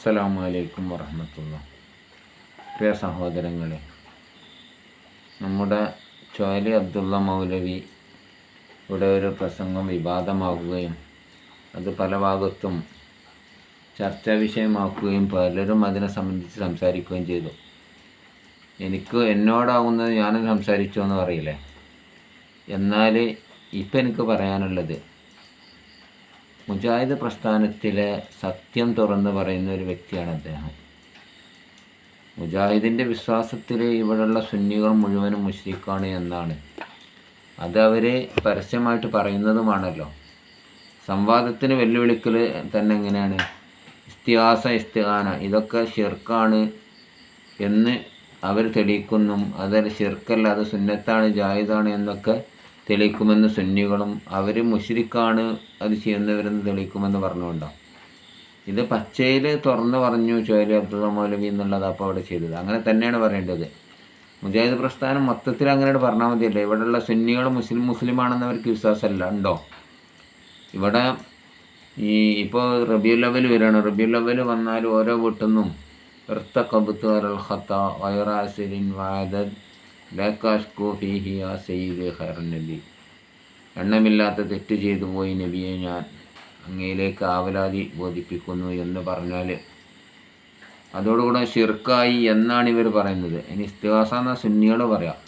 അസ്സലാമു അലൈക്കും വറഹമത്തുള്ള. പ്രിയ സഹോദരങ്ങളെ നമ്മുടെ ചോലി അബ്ദുള്ള മൗലവി ഇവിടെ ഒരു പ്രസംഗം വിവാദമാകുകയും അത് പല ഭാഗത്തും ചർച്ചാ വിഷയമാക്കുകയും പലരും അതിനെ സംബന്ധിച്ച് സംസാരിക്കുകയും ചെയ്തു. എനിക്ക് എന്നോടാവുന്നത് ഞാനും സംസാരിച്ചോ എന്ന് പറയില്ലേ? എന്നാൽ ഇപ്പം എനിക്ക് പറയാനുള്ളത് മുജാഹിദ് പ്രസ്ഥാനത്തിലെ സത്യം തുറന്ന് പറയുന്ന ഒരു വ്യക്തിയാണ് അദ്ദേഹം. മുജാഹിദിന്റെ വിശ്വാസത്തിൽ ഇവിടെയുള്ള സുന്നികൾ മുഴുവനും മുഷ്രിക്കാണ് എന്നാണ്. അത് അവർ പരസ്യമായിട്ട് പറയുന്നതുമാണല്ലോ. സംവാദത്തിന് വെല്ലുവിളിക്കൽ തന്നെ എങ്ങനെയാണ്? ഇസ്തിഹാസ ഇസ്തിഹാന ഇതൊക്കെ ഷിർക്കാണ് എന്ന് അവർ തെളിയിക്കുന്നു. അതായത് ഷിർക്കല്ല അത് സുന്നത്താണ് ജായിദാണ് എന്നൊക്കെ തെളിയിക്കുമെന്ന് സുന്നികളും അവർ മുഷിരിക്കാണ് അത് ചെയ്യുന്നവരെന്ന് തെളിയിക്കുമെന്ന് പറഞ്ഞുകൊണ്ടാണ് ഇത് പച്ചയിൽ തുറന്ന് പറഞ്ഞു ചോലി അബ്ദുള്ള മൗലവി എന്നുള്ളത് അപ്പോൾ അവിടെ ചെയ്തത്. അങ്ങനെ തന്നെയാണ് പറയേണ്ടത്. മുജാഹിദ് പ്രസ്ഥാനം മൊത്തത്തിൽ അങ്ങനെയാണ് പറഞ്ഞാൽ മതിയല്ലേ? ഇവിടെയുള്ള സുന്നികൾ മുസ്ലിം മുസ്ലിമാണെന്ന് അവർക്ക് വിശ്വാസമല്ല ഉണ്ടോ? ഇവിടെ ഈ ഇപ്പോൾ റബിയുൽ അവൽ വരികയാണ് റബിയുൽ അവൽ വന്നാൽ ഓരോ വീട്ടിൽ നിന്നും ഇർത്തക്കബത്ത് അൽ ഖത്ത വൈറാസിലിൻ വാദൻ ലാക്കാഷ്കു ഫീഹി ആ സെയ്ദ് ഖൈറൻ നബി എണ്ണമില്ലാത്ത തെറ്റ് ചെയ്തു പോയി നബിയെ ഞാൻ അങ്ങയിലേക്ക് ആവലാതി ബോധിപ്പിക്കുന്നു എന്ന് പറഞ്ഞാൽ അതോടുകൂടെ ഷിർക്കായി എന്നാണ് ഇവർ പറയുന്നത്. ഇനി ഇസ്തിഹാസ എന്ന സുന്നികൾ പറയാം.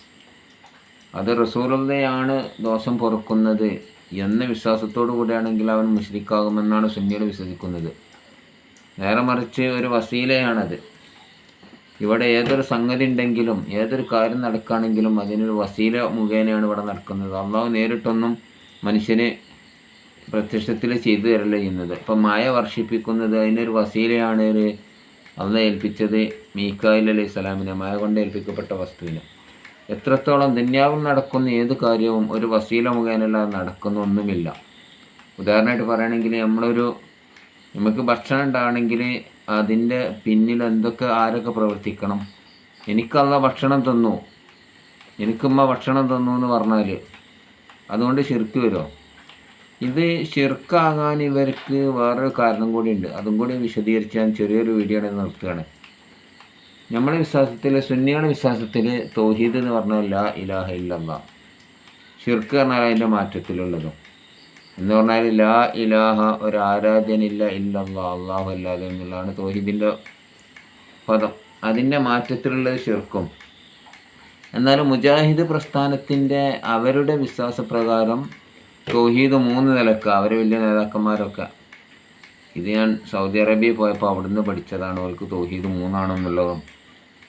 അത് റസൂറുള്ളതയാണ് ദോഷം പൊറുക്കുന്നത് എന്ന വിശ്വാസത്തോടു കൂടിയാണെങ്കിൽ അവൻ മുസ്ലിക്കാകുമെന്നാണ് സുന്നികൾ വിശ്വസിക്കുന്നത്. നേരെ മറിച്ച് ഒരു വസീലയാണത്. ഇവിടെ ഏതൊരു സംഗതി ഉണ്ടെങ്കിലും ഏതൊരു കാര്യം നടക്കുകയാണെങ്കിലും അതിനൊരു വസീല മുഖേനയാണ് ഇവിടെ നടക്കുന്നത്. അള്ളാഹു നേരിട്ടൊന്നും മനുഷ്യന് പ്രത്യക്ഷത്തിൽ ചെയ്തു തരല്ല ചെയ്യുന്നത്. ഇപ്പം മായ വർഷിപ്പിക്കുന്നത് അതിനൊരു വസീലയാണ് ഒരു അള്ള ഏൽപ്പിച്ചത് മീക്കായിൽ അലൈഹി സ്വലാമിനെ മായ കൊണ്ട് ഏൽപ്പിക്കപ്പെട്ട വസ്തുവിന്. എത്രത്തോളം ദുന്യാവിൽ നടക്കുന്ന ഏത് കാര്യവും ഒരു വസീല മുഖേനല്ല നടക്കുന്ന ഒന്നുമില്ല. ഉദാഹരണമായിട്ട് പറയുകയാണെങ്കിൽ നമ്മളൊരു നമുക്ക് ഭക്ഷണം ഉണ്ടാകണമെങ്കിൽ അതിന്റെ പിന്നിൽ എന്തൊക്കെ ആരൊക്കെ പ്രവർത്തിക്കണം? എനിക്കല്ല ഭക്ഷണം തന്നു. എനിക്കുമ്മ ഭക്ഷണം തന്നു എന്ന് പറഞ്ഞാൽ അതുകൊണ്ട് ശിർക്ക് വരുമോ? ഇത് ശിർക്കാകാൻ ഇവർക്ക് വേറൊരു കാരണം കൂടിയുണ്ട്. അതും കൂടി വിശദീകരിച്ച് ഞാൻ ചെറിയൊരു വീഡിയോ ആണ് നിർത്തുകയാണ്. നമ്മുടെ വിശ്വാസത്തിൽ സുന്നിയുടെ വിശ്വാസത്തിൽ തൗഹീദ് എന്ന് പറഞ്ഞാൽ ലാ ഇലാഹ ഇല്ലല്ലാ. ഷിർക്ക് പറഞ്ഞാൽ അതിന്റെ മാറ്റത്തിലുള്ളതും. എന്ന് പറഞ്ഞാൽ ലാ ഇലാഹ ഒരു ആരാധ്യനില്ല ഇല്ലല്ലാ അള്ളാഹു അല്ലാതെ എന്നുള്ളതാണ് തോഹിദിന്റെ പദം. അതിന്റെ മാറ്റത്തിലുള്ളത് ശിർക്കും. എന്നാൽ മുജാഹിദ് പ്രസ്ഥാനത്തിന്റെ അവരുടെ വിശ്വാസപ്രകാരം തോഹീദ് മൂന്ന് നിലയ്ക്ക് അവർ വലിയ നേതാക്കന്മാരൊക്കെ. ഇത് ഞാൻ സൗദി അറേബ്യ പോയപ്പോൾ അവിടുന്ന് പഠിച്ചതാണ് അവർക്ക് തോഹീദ് മൂന്നാണെന്നുള്ളതും.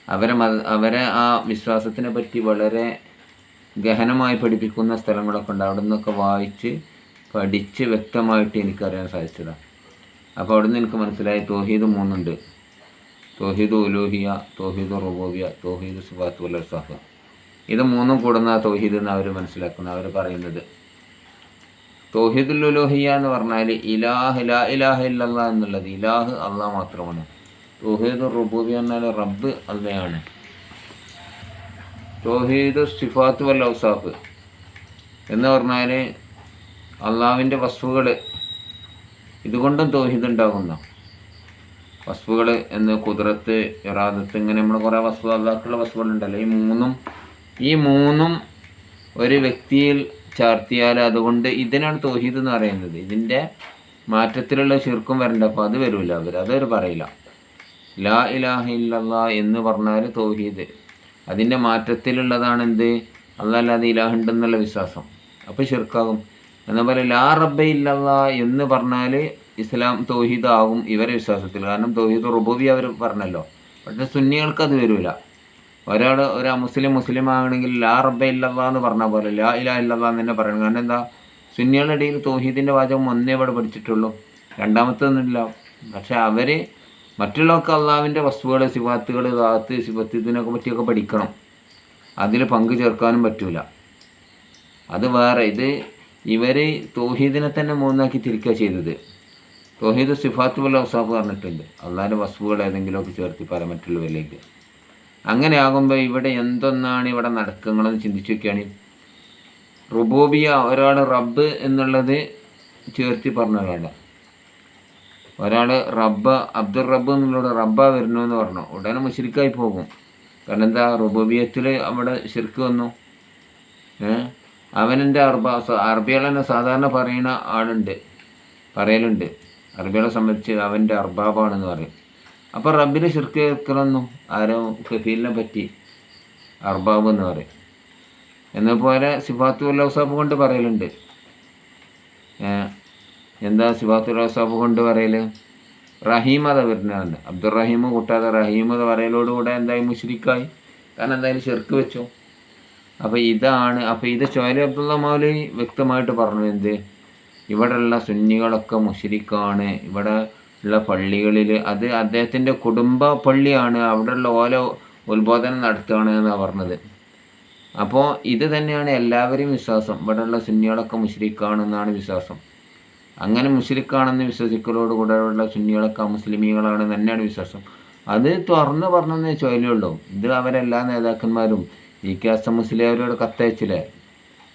അവരെ മത അവരെ ആ വിശ്വാസത്തിനെ പറ്റി വളരെ ഗഹനമായി പഠിപ്പിക്കുന്ന സ്ഥലങ്ങളൊക്കെ ഉണ്ട്. അവിടെ നിന്നൊക്കെ വായിച്ച് പഠിച്ച് വ്യക്തമായിട്ട് എനിക്കറിയാൻ സാധിച്ചതാണ് അപ്പോൾ അവിടെ നിന്ന് എനിക്ക് മനസ്സിലായി തോഹീദ് മൂന്നുണ്ട്. തോഹീദ് ഉലൂഹിയ തോഹീദ് റുബോബിയ തോഹീദ് സുബാത്ത് സഹ ഇത് മൂന്നും കൂടുന്ന തോഹീദ് എന്ന് അവർ മനസ്സിലാക്കുന്നു അവർ പറയുന്നത്. തോഹീദുൽ ഉലൂഹിയ എന്ന് പറഞ്ഞാൽ ഇലാഹ് ലാ ഇലാഹ ഇല്ലല്ലാ എന്നുള്ളത്. ഇലാഹ് അള്ളാഹ് മാത്രമാണ്. തോഹീദ് റുബൂബിയ എന്നാൽ റബ്ബ് അള്ളയാണ്. തോഹീദ് സിഫാത്ത് വൽ ഔസാഫ് എന്ന് പറഞ്ഞാൽ അള്ളാവിന്റെ വസ്തുക്കൾ ഇതുകൊണ്ടും തോഹിതുണ്ടാകുന്ന വസ്തുക്കൾ എന്ന് കുതിരത്ത് ഇറാദത്ത് ഇങ്ങനെ നമ്മൾ കുറേ വസ്തു അള്ളാഹ്ക്കുള്ള വസ്തുക്കളുണ്ടല്ലോ ഈ മൂന്നും ഈ മൂന്നും ഒരു വ്യക്തിയിൽ ചാർത്തിയാൽ അതുകൊണ്ട് ഇതിനാണ് തോഹീദ് എന്ന് പറയുന്നത്. ഇതിന്റെ മാറ്റത്തിലുള്ള ശിർക്കും വരണ്ട. അപ്പോൾ അത് വരില്ല അവർ അതവർ പറയില്ല. ലാ ഇലാഹ ഇല്ലല്ലാ എന്ന് പറഞ്ഞാൽ തോഹീദ്. അതിന്റെ മാറ്റത്തിലുള്ളതാണ് എന്ത്? അല്ലാതെ ഇലാഹുണ്ടെന്നുള്ള വിശ്വാസം. അപ്പോൾ ഷിർക്കാകും എന്ന പോലെ ലാ റബ്ബ ഇല്ലല്ലാ എന്ന് പറഞ്ഞാൽ ഇസ്ലാം തൗഹീദ് ആകും ഇവരെ വിശ്വാസത്തിൽ. കാരണം തൗഹീദ് റുബൂബി അവർ പറഞ്ഞല്ലോ. പക്ഷെ സുന്നികൾക്ക് അത് വരില്ല ഒരാൾ ഒരു മുസ്ലിം മുസ്ലിം ആകണമെങ്കിൽ ലാ റബ്ബ ഇല്ലല്ലാ എന്ന് പറഞ്ഞ പോലെ ലാ ഇലാ ഇല്ലല്ലാ എന്ന് തന്നെ പറയണം. കാരണം എന്താ? സുന്നികളുടെ ഇടയിൽ തൗഹീദിന്റെ വാചകം ഒന്നേ ഇവിടെ പഠിച്ചിട്ടുള്ളൂ. രണ്ടാമത്തൊന്നുമില്ല പക്ഷെ അവർ മറ്റുള്ളവർക്ക് അള്ളാവിന്റെ വസ്തുക്കൾ സിഫാത്തുകൾ സിബത്ത് ഇതിനൊക്കെ പറ്റിയൊക്കെ പഠിക്കണം. അതിൽ പങ്കു ചേർക്കാനും പറ്റില്ല അത് വേറെ. ഇത് ഇവർ തോഹീദിനെ തന്നെ മൂന്നാക്കി തിരിക്കുക ചെയ്തത്. തോഹീദ് സിഫാത്ത് വല്ല വസാഫ് പറഞ്ഞിട്ടുണ്ട്. അള്ളാഹിന്റെ വസ്തുക്കൾ ഏതെങ്കിലുമൊക്കെ ചേർത്തി പല അങ്ങനെ ആകുമ്പോൾ ഇവിടെ എന്തൊന്നാണ് ഇവിടെ നടക്കുന്നതെന്ന് ചിന്തിച്ചു നോക്കുകയാണ് റുബോബിയ ഒരാൾ റബ്ബ് എന്നുള്ളത് ചേർത്തി പറഞ്ഞ വേണ്ട ഒരാൾ റബ്ബ അബ്ദുൾ റബ്ബ് എന്നുള്ളത് റബ്ബ വരുന്നു എന്ന് പറഞ്ഞു. ഉടനെ മുഷിരിക്കായി പോകും. കാരണം എന്താ റുബോബിയത്തിൽ അവിടെ ശിർക്ക് വന്നു. ഏഹ്? അവനെന്റെ അറബ അറബികൾ തന്നെ സാധാരണ പറയുന്ന ആളുണ്ട് പറയലുണ്ട്. അറബികളെ സംബന്ധിച്ച് അവന്റെ അർബാബാണെന്ന് പറയും. അപ്പോൾ റബ്ബിനെ ശിർക്ക് കേൾക്കണമെന്നും ആരോ കഫീലിനെ പറ്റി അർബാബ് എന്ന് പറയും. എന്നപോലെ സിഫാത്തു ഉല്ലൗസാബ് കൊണ്ട് പറയലുണ്ട്. എന്താ സിഫാത്തു ഉല്ലൗസാബ് കൊണ്ട് പറയൽ റഹീമത വരുന്നതാണ് അബ്ദുറഹീം കൂട്ടാതെ റഹീമത പറയലോടുകൂടെ എന്തായി? മുഷിരിക്കായി കാരണം എന്തായാലും ചെറുക്ക് വെച്ചു. അപ്പോൾ ഇതാണ് അപ്പോൾ ഇത് ചോലി അബ്ദുള്ള മൗലി വ്യക്തമായിട്ട് പറഞ്ഞു എന്ത്? ഇവിടെയുള്ള സുന്നികളൊക്കെ മുഷരിക്കാണ്. ഇവിടെ ഉള്ള പള്ളികളിൽ അത് അദ്ദേഹത്തിന്റെ കുടുംബ പള്ളിയാണ്. അവിടെയുള്ള ഓല ഉത്ബോധനം നടത്തുകയാണ് എന്നാണ് പറഞ്ഞത്. അപ്പോൾ ഇത് തന്നെയാണ് എല്ലാവരെയും വിശ്വാസം. ഇവിടെയുള്ള സുന്നികളൊക്കെ മുഷരിക്കാണെന്നാണ് വിശ്വാസം. അങ്ങനെ മുഷരിക്കാണെന്ന് വിശ്വസിക്കലോടുകൂടെ ഉള്ള സുന്നികളൊക്കെ മുസ്ലിമീങ്ങളാണ് തന്നെയാണ് വിശ്വാസം. അത് തുറന്ന് പറഞ്ഞെന്നേ ചോദ്യമുള്ളൂ ഇത് അവരെല്ലാ നേതാക്കന്മാരും ഈ കാസ മുസ്ലിയാരോട് കത്തയച്ചില്ലേ?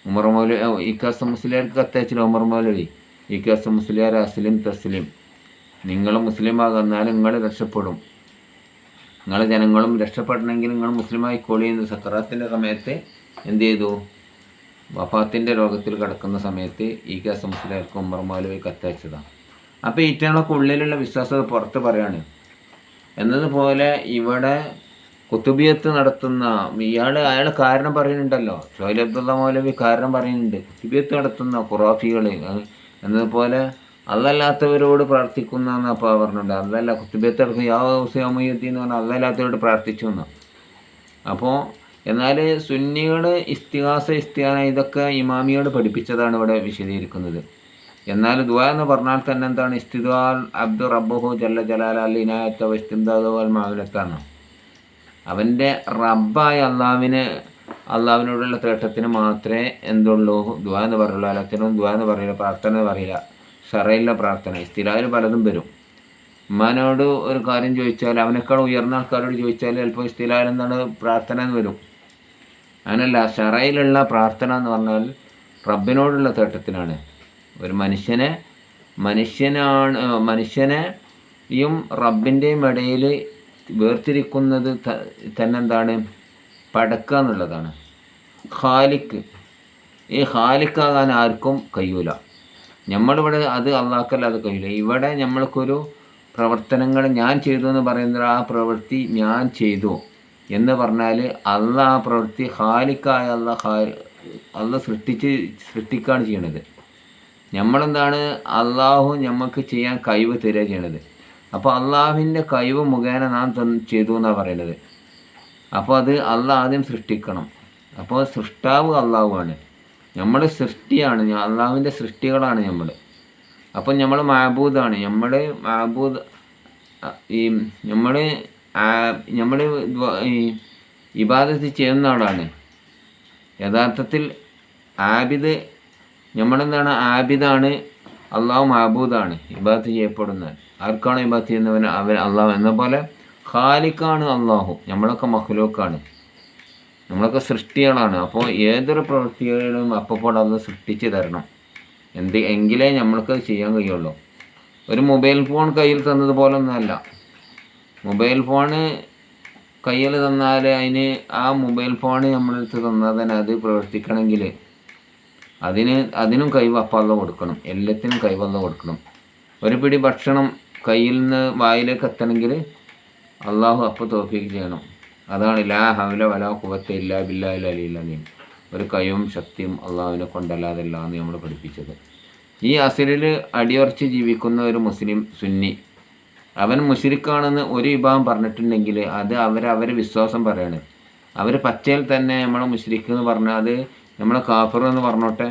ഉമർ മൗല ഈ കാസ മുസ്ലിയാർക്ക് കത്തയച്ചില്ല ഉമർ മൗലവി? ഈ കാസ മുസ്ലിയാർ അസ്ലിം തസ്ലിം. നിങ്ങൾ മുസ്ലിം ആകുന്നാൽ നിങ്ങൾ രക്ഷപ്പെടും. നിങ്ങൾ ജനങ്ങളും രക്ഷപ്പെടണമെങ്കിൽ നിങ്ങൾ മുസ്ലിമായി എന്ന് സക്രാത്തിന്റെ സമയത്ത് എന്ത് ചെയ്തു? വഫാത്തിന്റെ രോഗത്തിൽ കിടക്കുന്ന സമയത്ത് ഈ കേസ് മുസ്ലിയാർക്ക് ഉമർ മൗലവി കത്തയച്ചതാണ് അപ്പോൾ ഈറ്റാണൊക്കെ ഉള്ളിലുള്ള വിശ്വാസത പുറത്ത് പറയാണ്. എന്നതുപോലെ ഇവിടെ കുത്തുബിയത്ത് നടത്തുന്ന ഇയാൾ അയാൾ കാരണം പറയുന്നുണ്ടല്ലോ. ഷോയിൽ അബ്ദുള്ള മൗലവി കാരണം പറയുന്നുണ്ട്. കുത്തുബിയത്ത് നടത്തുന്ന ഖുറാഫികൾ എന്നതുപോലെ അല്ലല്ലാത്തവരോട് പ്രാർത്ഥിക്കുന്ന അപ്പോൾ പറഞ്ഞിട്ടുണ്ട്. അതല്ല കുത്തുബിയത്ത് നടത്തുന്ന യാ ഹുസൈമയുദ്ദീൻ എന്ന് പറഞ്ഞാൽ അല്ലല്ലാത്തവരോട് പ്രാർത്ഥിച്ചു എന്ന്. അപ്പോൾ എന്നാൽ സുന്നികൾ ഇസ്തിഹാസ ഇസ്തിഹാന ഇതൊക്കെ ഇമാമിയോട് പഠിപ്പിച്ചതാണ് ഇവിടെ വിശദീകരിക്കുന്നത്. എന്നാൽ ദുആ എന്ന് പറഞ്ഞാൽ തന്നെ എന്താണ്? ഇസ്തിദ്വാൽ അബ്ദു റബ്ബുഹു ജല്ല ജലാൽ അൽ ഇനായത്ത വസ്തിന്ദാദു അൽ മാവിലത്താണ് അവന്റെ റബ്ബായ അള്ളാവിന് അള്ളാവിനോടുള്ള തേട്ടത്തിന് മാത്രമേ എന്തുള്ളൂ? ദ്വാ എന്ന് പറയുള്ളൂ അലത്തിനും ദ്വാ എന്ന് പറയില്ല പ്രാർത്ഥന എന്ന് പറയില്ല. സറയിലെ പ്രാർത്ഥന ഇസ്തിലായിൽ പലതും വരും. ഉമ്മാനോട് ഒരു കാര്യം ചോദിച്ചാൽ അവനേക്കാൾ ഉയർന്ന ആൾക്കാരോട് ചോദിച്ചാൽ ചിലപ്പോൾ ഇസ്തിലായിൽ എന്താണ് പ്രാർത്ഥന എന്ന് വരും. അങ്ങനല്ല ഷറയിലുള്ള പ്രാർത്ഥന എന്ന് പറഞ്ഞാൽ റബ്ബിനോടുള്ള തേട്ടത്തിനാണ്. ഒരു മനുഷ്യനെ മനുഷ്യനാണ് മനുഷ്യനെയും റബ്ബിന്റെയും ഇടയിൽ വേർതിരിക്കുന്നത് തന്നെന്താണ്? പടക്കുക എന്നുള്ളതാണ്. ഖാലിക്ക് ഈ ഖാലിക്കാകാൻ ആർക്കും കഴിയൂല. നമ്മളിവിടെ അത് അള്ളാഹ്ക്കല്ലാതെ കഴിയില്ല ഇവിടെ നമ്മൾക്കൊരു പ്രവർത്തനങ്ങൾ ഞാൻ ചെയ്തു എന്ന് പറയുന്നത് ആ പ്രവൃത്തി ഞാൻ ചെയ്തു എന്ന് പറഞ്ഞാൽ അള്ള ആ പ്രവൃത്തി ഹാലിക്കായ അള്ള അള്ള സൃഷ്ടിച്ച് സൃഷ്ടിക്കുകയാണ് ചെയ്യണത്. നമ്മളെന്താണ്? അള്ളാഹു നമുക്ക് ചെയ്യാൻ കഴിവ് തരിക ചെയ്യണത്. അപ്പോൾ അള്ളാഹുവിന്റെ കഴിവ് മുഖേന നാം ചെയ്തു എന്നാണ് പറയുന്നത്. അപ്പോൾ അത് അള്ളാഹ് ആദ്യം സൃഷ്ടിക്കണം. അപ്പോൾ സൃഷ്ടാവ് അള്ളാഹുവാണ്. നമ്മൾ സൃഷ്ടിയാണ്. അള്ളാഹുവിന്റെ സൃഷ്ടികളാണ് നമ്മൾ അപ്പം നമ്മൾ മാബൂദാണ് നമ്മൾ മാബൂദ് ഈ നമ്മൾ നമ്മൾ ഈ ഇബാദത്ത് ചെയ്യുന്ന ആളാണ്. യഥാർത്ഥത്തിൽ ആബിദ് നമ്മളെന്താണ് ആബിദാണ്. അള്ളാഹു മഹബൂദാണ് ഇബാത്ത് ചെയ്യപ്പെടുന്നത്. ആർക്കാണ് ഇബാത്ത് ചെയ്യുന്നവൻ? അവൻ അള്ളാഹു എന്ന പോലെ ഖാലിക്കാണ് അള്ളാഹു. നമ്മളൊക്കെ മഹ്ലൂക്കാണ് നമ്മളൊക്കെ സൃഷ്ടികളാണ്. അപ്പോൾ ഏതൊരു പ്രവൃത്തികളും അപ്പോൾ അത് സൃഷ്ടിച്ച് തരണം. എന്ത് എങ്കിലേ നമ്മൾക്ക് ചെയ്യാൻ കഴിയുള്ളൂ. ഒരു മൊബൈൽ ഫോൺ കയ്യിൽ തന്നത് പോലൊന്നുമല്ല മൊബൈൽ ഫോണ് കയ്യിൽ തന്നാൽ അതിന് ആ മൊബൈൽ ഫോൺ നമ്മളെടുത്ത് തന്നാൽ തന്നെ അത് പ്രവർത്തിക്കണമെങ്കിൽ അതിന് അതിനും കൈവപ്പല്ല കൊടുക്കണം. എല്ലാത്തിനും കൈവല്ല കൊടുക്കണം. ഒരു പിടി ഭക്ഷണം കയ്യിൽ നിന്ന് വായിലേക്ക് എത്തണമെങ്കിൽ അള്ളാഹു അപ്പോൾ തോഫീക്ക് ചെയ്യണം. അതാണ് ലാ ഹവല വല കുവത്തെ ഇല്ല ബില്ലാ അലിയില്ലീം ഒരു കയ്യും ശക്തിയും അള്ളാഹുവിനെ കൊണ്ടല്ലാതല്ല എന്ന് നമ്മൾ പഠിപ്പിച്ചത്. ഈ അസലിൽ അടിയുറച്ച് ജീവിക്കുന്ന ഒരു മുസ്ലിം സുന്നി അവൻ മുഷിരിക്കാണെന്ന് ഒരു വിഭാഗം പറഞ്ഞിട്ടുണ്ടെങ്കിൽ അത് അവരവരെ വിശ്വാസം പറയാണ്. അവർ പച്ചയിൽ തന്നെ നമ്മൾ മുഷിരിക്ക് എന്ന് പറഞ്ഞാൽ അത് നമ്മളെ കാഫർ എന്ന് പറഞ്ഞോട്ടെ.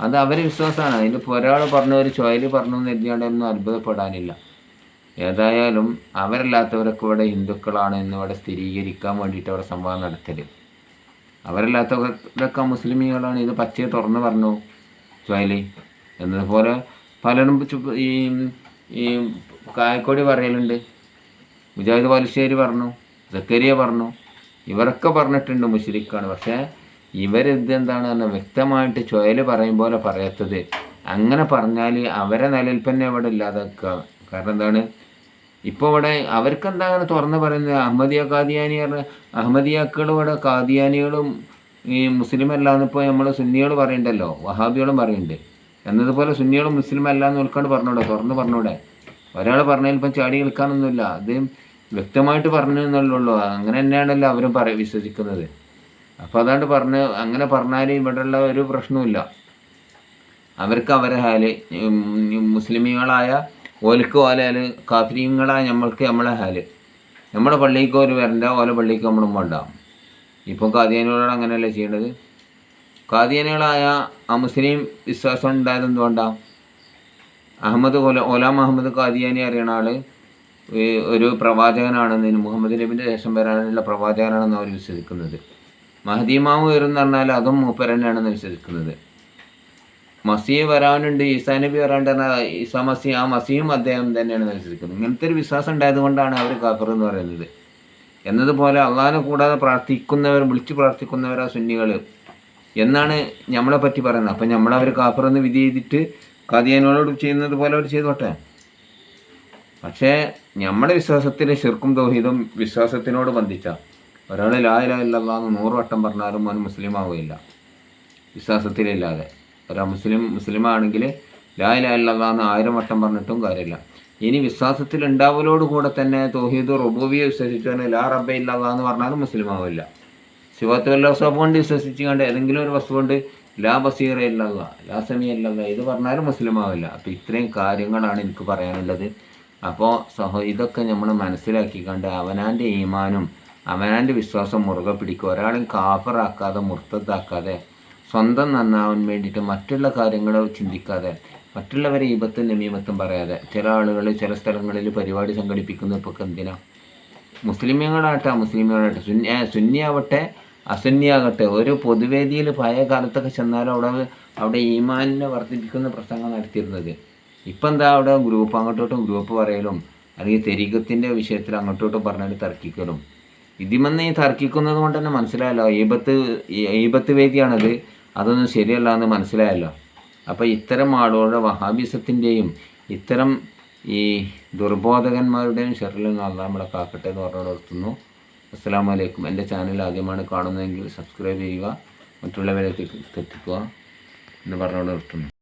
അത് അവരെ വിശ്വാസമാണ്. അതിന്റെ ഒരാൾ പറഞ്ഞ ഒരു ചോയൽ പറഞ്ഞു എന്ന് എഴുതിയാണ്ടൊന്നും അത്ഭുതപ്പെടാനില്ല. ഏതായാലും അവരല്ലാത്തവരൊക്കെ ഇവിടെ ഹിന്ദുക്കളാണ് എന്ന് ഇവിടെ സ്ഥിരീകരിക്കാൻ വേണ്ടിയിട്ട് അവിടെ സംവാദം നടത്തൽ അവരല്ലാത്തവരൊക്കെ മുസ്ലിമികളാണ് ഇത് പച്ചയെ തുറന്ന് പറഞ്ഞു ചോയലി. എന്നതുപോലെ പലരും ഈ ഈ കായക്കോടി പറയലുണ്ട്. മുജാഹിദ് പലശ്ശേരി പറഞ്ഞു സക്കരിയ പറഞ്ഞു. ഇവരൊക്കെ പറഞ്ഞിട്ടുണ്ട് മുസ്ലിക്കാണ് പക്ഷേ ഇവരിതെന്താണ് പറഞ്ഞാൽ വ്യക്തമായിട്ട് ചുയൽ പറയും പോലെ പറയാത്തത്. അങ്ങനെ പറഞ്ഞാൽ അവരെ നിലനിൽപ്പന്നെ ഇവിടെ ഇല്ലാതാക്കുക. കാരണം എന്താണ്? ഇപ്പോൾ ഇവിടെ അവർക്ക് എന്താ അങ്ങനെ തുറന്ന് പറയുന്നത്? അഹമ്മദിയ കാദിയാനി പറഞ്ഞ അഹമ്മദിയാക്കളും ഇവിടെ കാദിയാനികളും ഈ മുസ്ലിം അല്ലാന്ന് ഇപ്പോൾ നമ്മൾ സുന്നികൾ പറയണ്ടല്ലോ? വഹാബികളും പറയുന്നുണ്ട് എന്നതുപോലെ സുന്നികളും മുസ്ലിം അല്ല എന്ന് ഉൾക്കൊണ്ട് പറഞ്ഞൂടെ? തുറന്ന് പറഞ്ഞൂടെ? ഒരാൾ പറഞ്ഞതിൽ ഇപ്പം ചാടി കളിക്കാനൊന്നുമില്ല. അത് വ്യക്തമായിട്ട് പറഞ്ഞു എന്നുള്ളൂ അങ്ങനെ തന്നെയാണല്ലോ അവരും പറ വിശ്വസിക്കുന്നത്. അപ്പോൾ അതാണ്ട് പറഞ്ഞ് അങ്ങനെ പറഞ്ഞാൽ ഇവിടെയുള്ള ഒരു പ്രശ്നവുമില്ല. അവർക്ക് അവരെ ഹാൽ മുസ്ലിമീങ്ങളായ ഓലക്ക് ഓലയാൽ കാഫിരിങ്ങളായ നമ്മൾക്ക് നമ്മളെ ഹാൽ. നമ്മുടെ പള്ളിക്ക് ഒരു വരണ്ട ഓല പള്ളിക്ക് നമ്മളും വേണ്ട. ഇപ്പം കാതിയാനികളോട് അങ്ങനെയല്ലേ ചെയ്യേണ്ടത് കാതിയാനികളായ ആ മുസ്ലിം വിശ്വാസം ഉണ്ടായത് എന്തുകൊണ്ടാണ് അഹമ്മദ് ഓല ഓലാം അഹമ്മദ് കാദിയാനി അറിയണ ആൾ ഒരു പ്രവാചകനാണെന്ന് മുഹമ്മദ് നബിന്റെ ശേഷം വരാനുള്ള പ്രവാചകനാണെന്ന് അവർ വിശ്വസിക്കുന്നത്. മഹദീമാവ് വരും പറഞ്ഞാൽ അതും മൂപ്പർ തന്നെയാണെന്ന് വിശ്വസിക്കുന്നത്. മസീഹ് വരാനുണ്ട് ഈസാ നബി വരാണ്ട് പറഞ്ഞാൽ ഈസാ മസി ആ മസിയും അദ്ദേഹം തന്നെയാണ് വിശ്വസിക്കുന്നത്. ഇങ്ങനത്തെ ഒരു വിശ്വാസം ഉണ്ടായത് കൊണ്ടാണ് അവർ കാഫർ എന്ന് പറയുന്നത്. എന്നതുപോലെ അള്ളാഹിനെ കൂടാതെ പ്രാർത്ഥിക്കുന്നവർ വിളിച്ചു പ്രാർത്ഥിക്കുന്നവരാ സുന്നികൾ. എന്നാണ് നമ്മളെ പറ്റി പറയുന്നത്. അപ്പം നമ്മളവർ കാഫർ എന്ന് വിധി ചെയ്തിട്ട് കാദിയാനോട് ചെയ്യുന്നത് പോലെ അവർ ചെയ്തോട്ടെ. പക്ഷേ നമ്മുടെ വിശ്വാസത്തിൽ ശിർക്കും തൗഹീദും വിശ്വാസത്തിനോട് ബന്ധിച്ച ഒരാൾ ലാ ഇലാഹ ഇല്ലല്ലാഹ് എന്ന് നൂറ് വട്ടം പറഞ്ഞാലും അവൻ മുസ്ലിം ആവുകയില്ല വിശ്വാസത്തിലില്ലാതെ. ഒരാൾ മുസ്ലിം മുസ്ലിം ആണെങ്കിൽ ലാ ഇലാഹ ഇല്ലല്ലാഹ് എന്ന് ആയിരം വട്ടം പറഞ്ഞിട്ടും കാര്യമില്ല. ഇനി വിശ്വാസത്തിൽ ഉണ്ടാവലോട് കൂടെ തന്നെ തൗഹീദ് റുബൂബിയെ വിശ്വസിച്ചാണ് ലാ റബ്ബ ഇല്ലല്ലാഹ് എന്ന് പറഞ്ഞാലും മുസ്ലിം ആവില്ല ശിവത്ത് വല്ല വസ്തു കൊണ്ട് വിശ്വസിച്ച് കണ്ട് ഏതെങ്കിലും ഒരു വസ്തു കൊണ്ട് ലാ ബസീറ ഇല്ലല്ല ലാ സമി ഇല്ലല്ല ഇത് പറഞ്ഞാലും മുസ്ലിം ആവില്ല അപ്പോൾ ഇത്രയും കാര്യങ്ങളാണ് എനിക്ക് പറയാനുള്ളത്. അപ്പോൾ സഹോ ഇതൊക്കെ നമ്മൾ മനസ്സിലാക്കിക്കൊണ്ട് അവനാന്റെ ഈമാനും അവനാന്റെ വിശ്വാസം മുറുകെ പിടിക്കുക ഒരാളും കാഫറാക്കാതെ മുർത്തത്താക്കാതെ സ്വന്തം നന്നാവാൻ വേണ്ടിയിട്ട് മറ്റുള്ള കാര്യങ്ങൾ ചിന്തിക്കാതെ മറ്റുള്ളവരെ ഈപത്തും നമീമത്തും പറയാതെ ചില ആളുകൾ ചില സ്ഥലങ്ങളിൽ പരിപാടി സംഘടിപ്പിക്കുന്ന ഇപ്പോൾ എന്തിനാ? മുസ്ലിമുകളാകട്ടെ മുസ്ലിമുകളാകട്ടെ സുന്യ സുന്യാവട്ടെ അസുന്യാകട്ടെ ഒരു പൊതുവേദിയിൽ പഴയ കാലത്തൊക്കെ ചെന്നാൽ അവിടെ അവിടെ ഈമാനിനെ വർദ്ധിപ്പിക്കുന്ന പ്രസംഗം നടത്തിയിരുന്നത്. ഇപ്പം എന്താ അവിടെ ഗ്രൂപ്പ് അങ്ങോട്ടോട്ടും ഗ്രൂപ്പ് പറയലും അല്ലെങ്കിൽ തെരീകത്തിന്റെ വിഷയത്തിൽ അങ്ങോട്ടോട്ടും പറഞ്ഞിട്ട് തർക്കിക്കലും. ഇതിമെന്ന് ഈ തർക്കിക്കുന്നത് കൊണ്ട് തന്നെ മനസ്സിലായല്ലോ. ഈപത്ത് ഈപത്ത് വേദിയാണത്. അതൊന്നും ശരിയല്ല എന്ന് മനസ്സിലായല്ലോ. അപ്പോൾ ഇത്തരം ആളുകളുടെ വഹാബിസത്തിന്റെയും ഇത്തരം ഈ ദുർബോധകന്മാരുടെയും ഷെറിൽ നിന്ന് അല്ല നമ്മളെ കാക്കട്ടെ എന്ന് പറഞ്ഞു നിർത്തുന്നു. അസ്സാം വലൈക്കും എന്റെ ചാനൽ ആദ്യമാണ് കാണുന്നതെങ്കിൽ സബ്സ്ക്രൈബ് ചെയ്യുക. മറ്റുള്ളവരെ തെറ്റിക്കുക എന്ന് പറഞ്ഞുകൊണ്ട് നിർത്തുന്നു.